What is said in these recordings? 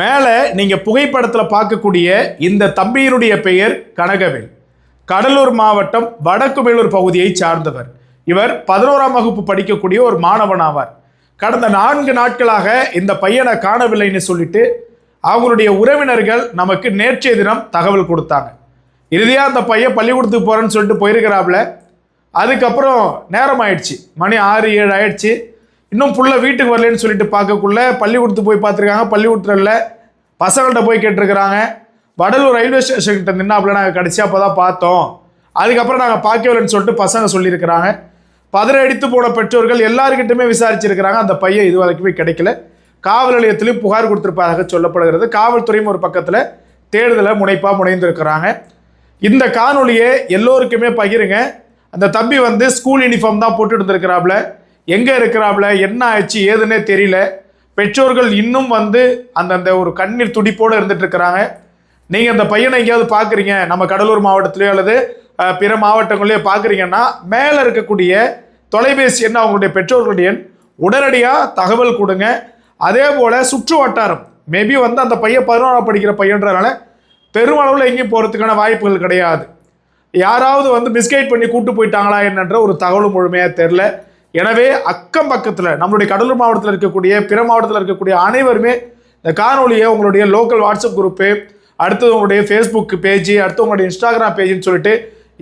மேலே நீங்கள் புகைப்படத்தில் பார்க்கக்கூடிய இந்த தம்பியினுடைய பெயர் கனகவேல் கடலூர் மாவட்டம் வடக்குமேலூர் பகுதியை சார்ந்தவர். இவர் பதினோராம் வகுப்பு படிக்கக்கூடிய ஒரு மாணவன் ஆவார். கடந்த நான்கு நாட்களாக இந்த பையனை காணவில்லைன்னு சொல்லிட்டு அவங்களுடைய உறவினர்கள் நமக்கு நேற்றைய தினம் தகவல் கொடுத்தாங்க. இறுதியாக அந்த பையன் பள்ளிக்கூடத்துக்கு போகிறேன்னு சொல்லிட்டு போயிருக்கிறாப்புல அதுக்கப்புறம் நேரம் ஆயிடுச்சு மணி ஆறு ஏழு ஆயிடுச்சு. இன்னும் புள்ள வீட்டுக்கு வரலன்னு சொல்லிட்டு பார்க்கக்குள்ள பள்ளிக்கூடத்துக்கு போய் பார்த்துருக்காங்க. பள்ளிக்கூடத்தில் இல்லை பசங்கள்கிட்ட போய் கேட்டிருக்கிறாங்க. வடலூர் ரயில்வே ஸ்டேஷன்கிட்ட நின்னாப்புல நாங்கள் கடைசியாக அப்போ தான் பார்த்தோம். அதுக்கப்புறம் நாங்கள் பார்க்கவில்லைன்னு சொல்லிட்டு பசங்க சொல்லியிருக்கிறாங்க. பதற அடித்து போன பெற்றோர்கள் எல்லாருக்கிட்டுமே விசாரிச்சிருக்கிறாங்க. அந்த பையன் இது வரைக்குமே கிடைக்கல. காவல் நிலையத்திலும் புகார் கொடுத்துருப்பதாக சொல்லப்படுகிறது. காவல்துறையும் ஒரு பக்கத்தில் தேடுதலை முனைப்பாக முனைந்திருக்கிறாங்க. இந்த காணொலியை எல்லோருக்குமே பகிருங்க. அந்த தம்பி வந்து ஸ்கூல் யூனிஃபார்ம் தான் போட்டுட்டு இருந்திருக்கிறாப்புல. எங்கே இருக்கிறாப்புல? என்ன ஆச்சு ஏதுன்னே தெரியல. பெற்றோர்கள் இன்னும் வந்து அந்தந்த ஒரு கண்ணீர் துடிப்போடு இருந்துட்டு இருக்கிறாங்க. நீங்கள் அந்த பையனை எங்கேயாவது பார்க்குறீங்க? நம்ம கடலூர் மாவட்டத்திலேயோ அல்லது பிற மாவட்டங்களையோ பார்க்குறீங்கன்னா மேலே இருக்கக்கூடிய தொலைபேசி எண் அவங்களுடைய பெற்றோர்களுடைய எண். உடனடியாக தகவல் கொடுங்க. அதே போல் சுற்று வட்டாரம். மேபி வந்து அந்த பையன் பதினோராம் படிக்கிற பையன்றதுனால பெருமளவில் எங்கேயும் போகிறதுக்கான வாய்ப்புகள் கிடையாது. யாராவது வந்து மிஸ்கைட் பண்ணி கூட்டு போயிட்டாங்களா? என்னன்ற ஒரு தகவலும் முழுமையாக தெரில எனவே அக்கம் பக்கத்தில் நம்மளுடைய கடலூர் மாவட்டத்தில் இருக்கக்கூடிய பிற மாவட்டத்தில் இருக்கக்கூடிய அனைவருமே இந்த காணொலியை உங்களுடைய லோக்கல் வாட்ஸ்அப் குரூப்பு அடுத்தது உங்களுடைய ஃபேஸ்புக் பேஜ் அடுத்து உங்களுடைய இன்ஸ்டாகிராம் பேஜ்னு சொல்லிட்டு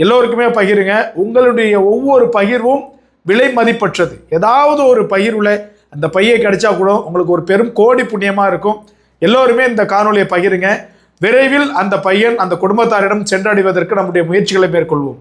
எல்லோருக்குமே பகிருங்க. உங்களுடைய ஒவ்வொரு பகிர்வும் விலை மதிப்பற்றது. ஏதாவது ஒரு பகிர்வில் அந்த பையை கிடைச்சா கூட உங்களுக்கு ஒரு பெரும் கோடி புண்ணியமாக இருக்கும். எல்லோருமே இந்த காணொலியை பகிருங்க. விரைவில் அந்த பையன் அந்த குடும்பத்தாரிடம் சென்றடைவதற்கு நம்முடைய முயற்சிகளை மேற்கொள்வோம்.